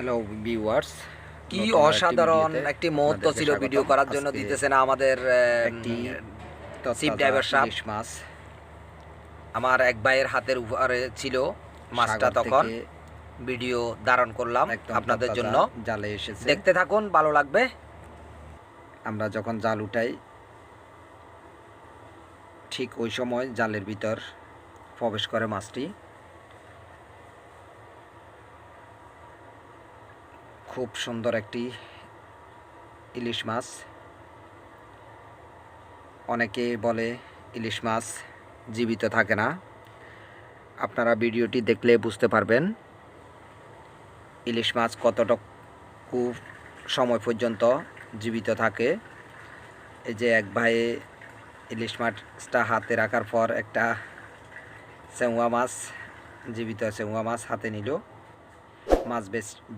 Hello viewers কি অসাধারণ একটি মুহূর্ত ছিল ভিডিও করার জন্য দিতেছে না আমাদের শিপ ড্রাইভার সাহেব। মাছ। আমার এক ভাইয়ের হাতের উপরে ছিল মাছটা তখন। ভিডিও ধারণ করলাম আপনাদের জন্য। জালে এসেছে। দেখতে থাকুন ভালো লাগবে। আমরা যখন জাল উঠাই ঠিক ওই সময় জালের ভিতর প্রবেশ করে মাছটি। খুব সুন্দর একটি ইলিশ মাছ। অনেকে বলে ইলিশ মাছ জীবিত থাকে না। আপনারা ভিডিওটি দেখলে বুঝতে পারবেন ইলিশ মাছ কতটুকু সময় পর্যন্ত জীবিত থাকে। এই যে এক ভাই ইলিশ মাছটা হাতে রাখার পর একটা চেঙ্গুয়া মাছ, জীবিত চেঙ্গুয়া মাছ হাতে নিল। মাছ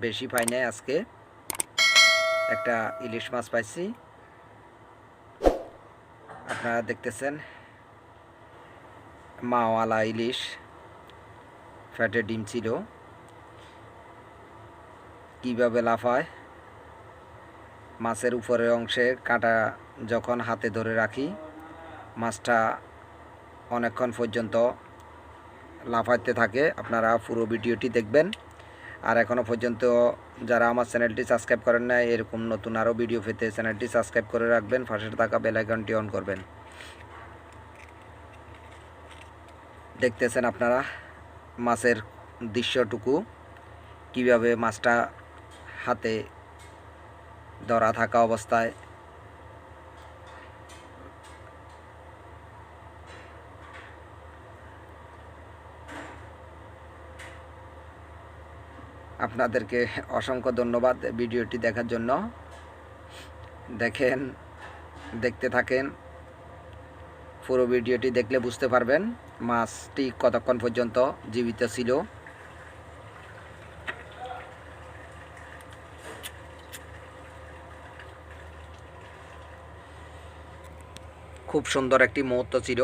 বেশ পাই নাই আজকে। একটা ইলিশ মাছ পাইছি। আপনারা দেখতেছেন, মাওয়ালা ইলিশ, ফ্যাটে ডিম ছিল। কীভাবে লাফায় মাছের উপরের অংশে কাঁটা যখন হাতে ধরে রাখি, মাছটা অনেকক্ষণ পর্যন্ত লাফাইতে থাকে। আপনারা পুরো ভিডিওটি দেখবেন। আর এখনও পর্যন্ত যারা আমার চ্যানেলটি সাবস্ক্রাইব করেন না এরকম নতুন আরও ভিডিও পেতে চ্যানেলটি সাবস্ক্রাইব করে রাখবেন পাশে থাকা বেলাইকনটি অন করবেন। দেখতেছেন আপনারা মাছের দৃশ্যটুকু, কীভাবে মাছটা হাতে ধরা থাকা অবস্থায় আপনাদেরকে অসংখ্য ধন্যবাদ ভিডিওটি দেখার জন্য। দেখেন, দেখতে থাকেন। পুরো ভিডিওটি দেখলে বুঝতে পারবেন মাছটি কতক্ষণ পর্যন্ত জীবিত ছিল। খুব সুন্দর একটি মুহূর্ত ছিল।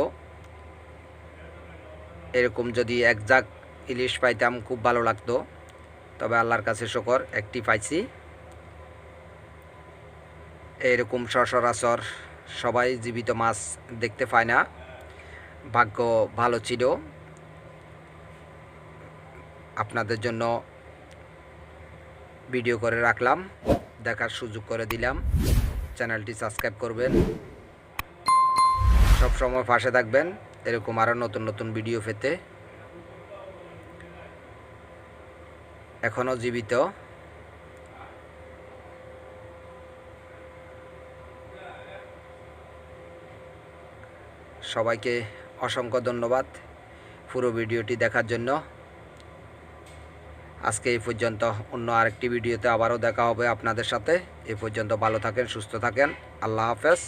এরকম যদি এক জাগ ইলিশ পাইতাম, খুব ভালো লাগতো। তবে আল্লাহর কাছে শকর, একটি পাইছি। এরকম সচরাচর সবাই জীবিত মাছ দেখতে পায় না। ভাগ্য ভালো ছিল। আপনাদের জন্য ভিডিও করে রাখলাম, দেখার সুযোগ করে দিলাম। চ্যানেলটি সাবস্ক্রাইব করবেন। সব সময় পাশে থাকবেন। এরকম আরও নতুন নতুন ভিডিও পেতে এখনও জীবিত। সবাইকে অসংখ্য ধন্যবাদ পুরো ভিডিওটি দেখার জন্য। আজকে এই পর্যন্ত অন্য আরেকটি ভিডিওতে আবারও দেখা হবে আপনাদের সাথে। এ পর্যন্ত ভালো থাকেন, সুস্থ থাকেন। আল্লাহ হাফেজ।